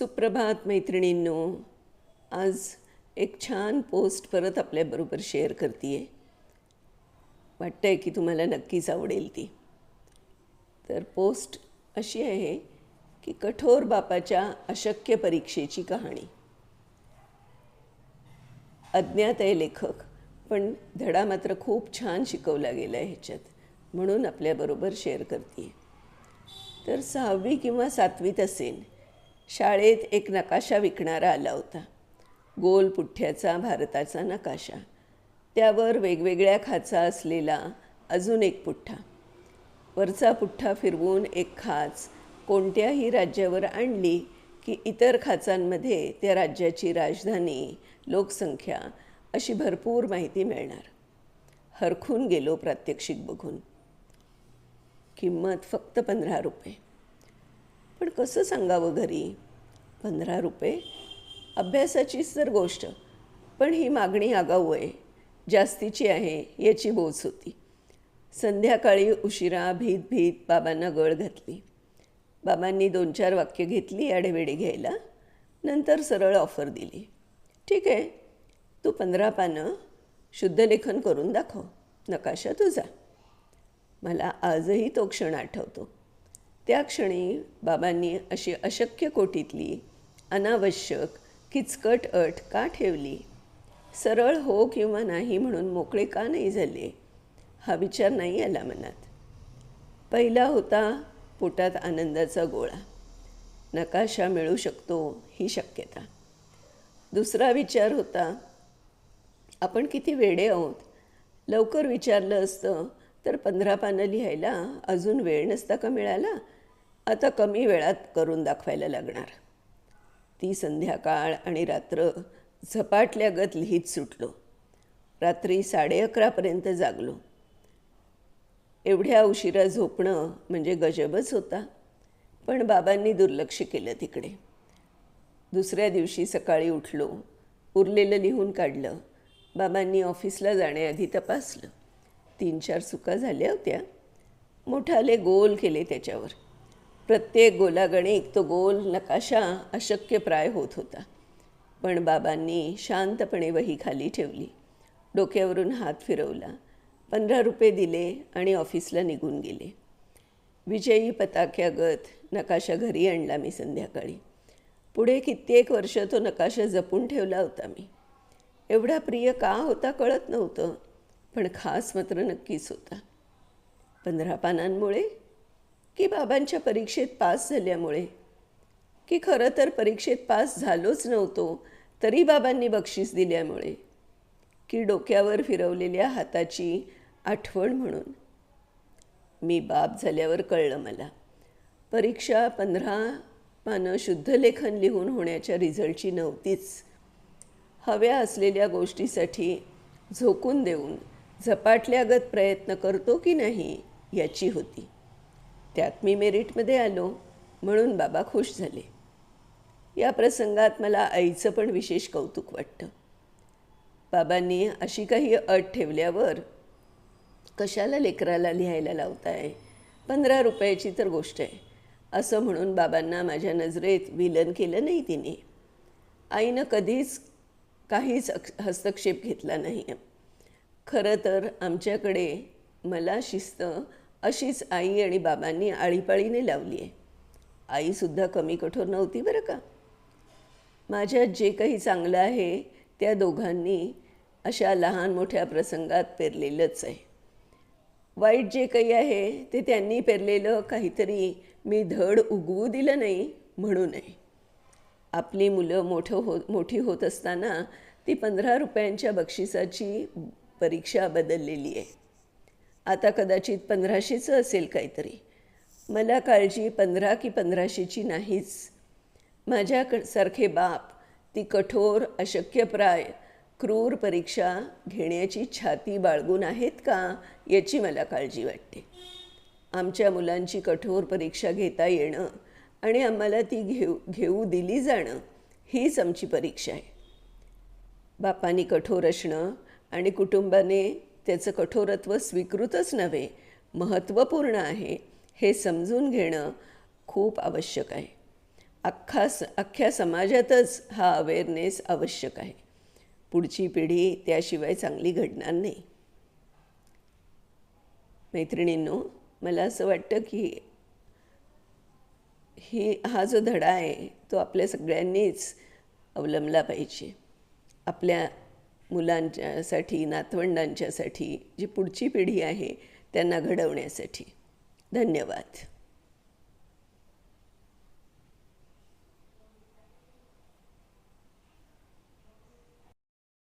सुप्रभात मैत्रिणींनो. आज एक छान पोस्ट परत आपल्याबरोबर शेअर करते आहे वाटतं आहे की तुम्हाला नक्कीच आवडेल ती. तर पोस्ट अशी आहे की कठोर बापाच्या अशक्य परीक्षेची कहाणी. अज्ञात आहे लेखक पण धडा मात्र खूप छान शिकवला गेला आहे ह्याच्यात म्हणून आपल्याबरोबर शेअर करते तर सहावी किंवा सातवीत असेल शाळेत एक नकाशा विकणारा आला होता. गोल पुठ्ठ्याचा भारताचा नकाशा. त्यावर वेगवेगळ्या खाचा असलेला अजून एक पुठ्ठा. वरचा पुठ्ठा फिरवून एक खाच कोणत्याही राज्यावर आणली की इतर खाचांमध्ये त्या राज्याची राजधानी लोकसंख्या अशी भरपूर माहिती मिळणार. हरखून गेलो प्रात्यक्षिक बघून. किंमत फक्त पंधरा रुपये. पण कसं सांगावं घरी? पंधरा रुपये? अभ्यासाचीच तर गोष्ट. पण ही मागणी आगाऊ आहे. जास्तीची आहे याची बोच होती. संध्याकाळी उशिरा भीत भीत बाबांना गळ घातली. बाबांनी दोन चार वाक्य घेतली आढेवेडी घ्यायला. नंतर सरळ ऑफर दिली. ठीक आहे. तू पंधरा पानं शुद्धलेखन करून दाखव. नकाशा तुझा. मला आजही तो क्षण आठवतो. त्या क्षणी बाबांनी अशी अशक्य कोटीतली अनावश्यक किचकट अट का ठेवली? सरळ हो किंवा नाही म्हणून मोकळे का नाही झाले? हा विचार नाही आला मनात. पहिला होता पोटात आनंदाचा गोळा. नकाशा मिळू शकतो ही शक्यता. दुसरा विचार होता आपण किती वेडे आहोत? लवकर विचारलं असतं तर पंधरा पानं लिहायला अजून वेळ नसता का मिळाला? आता कमी वेळात करून दाखवायला लागणार. ती संध्याकाळ आणि रात्र झपाटल्यागत लिहित सुटलो. रात्री साडे अकरापर्यंत जागलो. एवढ्या उशिरा झोपणं म्हणजे गजबच होता. पण बाबांनी दुर्लक्ष केलं तिकडे. दुसऱ्या दिवशी सकाळी उठलो उरलेलं लिहून काढलं. बाबांनी ऑफिसला जाण्याआधी तपासलं. तीन चार चुका झाल्या होत्या. मोठाले गोल केले त्याच्यावर. प्रत्येक गोलागणिक तो गोल नकाशा अशक्यप्राय होत होता. पण बाबांनी शांतपणे वही खाली ठेवली. डोक्यावरून हात फिरवला. पंधरा रुपये दिले आणि ऑफिसला निघून गेले. विजयी पताक्यागत नकाशा घरी आणला मी संध्याकाळी. पुढे कित्येक वर्ष तो नकाशा जपून ठेवला होता मी. एवढा प्रिय का होता कळत नव्हतं पण खास मात्र नक्कीच होता. पंधरा पानांमुळे की बाबांच्या परीक्षेत पास झाल्यामुळे. की खरं तर परीक्षेत पास झालोच नव्हतो तरी बाबांनी बक्षीस दिल्यामुळे. की डोक्यावर फिरवलेल्या हाताची आठवण म्हणून. मी बाप झाल्यावर कळलं मला. परीक्षा पंधरा पानं शुद्ध लेखन लिहून होण्याच्या रिझल्टची नव्हतीच. हव्या असलेल्या गोष्टीसाठी झोकून देऊन झपाटल्यागत प्रयत्न करतो की नाही याची होती. त्यात मी मेरिटमध्ये आलो म्हणून बाबा खुश झाले. या प्रसंगात मला आईचं पण विशेष कौतुक वाटतं. बाबांनी अशी काही अट ठेवल्यावर कशाला लेकराला लिहायला लावताय? पंधरा रुपयाची तर गोष्ट आहे. असं म्हणून बाबांना माझ्या नजरेत विलन केलं नाही तिने. आईनं कधीच काहीच हस्तक्षेप घेतला नाही. खरं तर आमच्याकडे मला शिस्त अशीच आई आणि बाबांनी आळीपाळीने लावली आहे. आईसुद्धा कमी कठोर नव्हती बरं का? माझ्यात जे काही चांगलं आहे त्या दोघांनी अशा लहान मोठ्या प्रसंगात पेरलेलंच आहे. वाईट जे काही आहे ते त्यांनी पेरलेलं काहीतरी मी धड उगवू दिलं नाही म्हणून आहे आपली मुलं मोठं हो मोठी होत असताना ती पंधरा रुपयांच्या बक्षिसाची परीक्षा बदललेली आहे. आता कदाचित पंधराशेचं असेल काहीतरी. मला काळजी पंधरा की पंधराशेची नाहीच. माझ्यासारखे बाप ती कठोर अशक्यप्राय क्रूर परीक्षा घेण्याची छाती बाळगून आहेत का याची मला काळजी वाटते. आमच्या मुलांची कठोर परीक्षा घेता येणं आणि आम्हाला ती घेऊ घेऊ दिली जाणं हीच आमची परीक्षा आहे. बापानी कठोर असणं आणि कुटुंबाने त्याचं कठोरत्व स्वीकृतच नव्हे महत्त्वपूर्ण आहे हे समजून घेणं खूप आवश्यक आहे. अख्खा स अख्ख्या समाजातच हा अवेअरनेस आवश्यक आहे. पुढची पिढी त्याशिवाय चांगली घडणार नाही. मैत्रिणींनो मला असं वाटतं की ही हा जो धडा आहे तो आपल्या सगळ्यांनीच अवलंबला पाहिजे. आपल्या मुलांच्यासाठी नातवंडांच्यासाठी जी पुढची पिढी आहे त्यांना घडवण्यासाठी. धन्यवाद.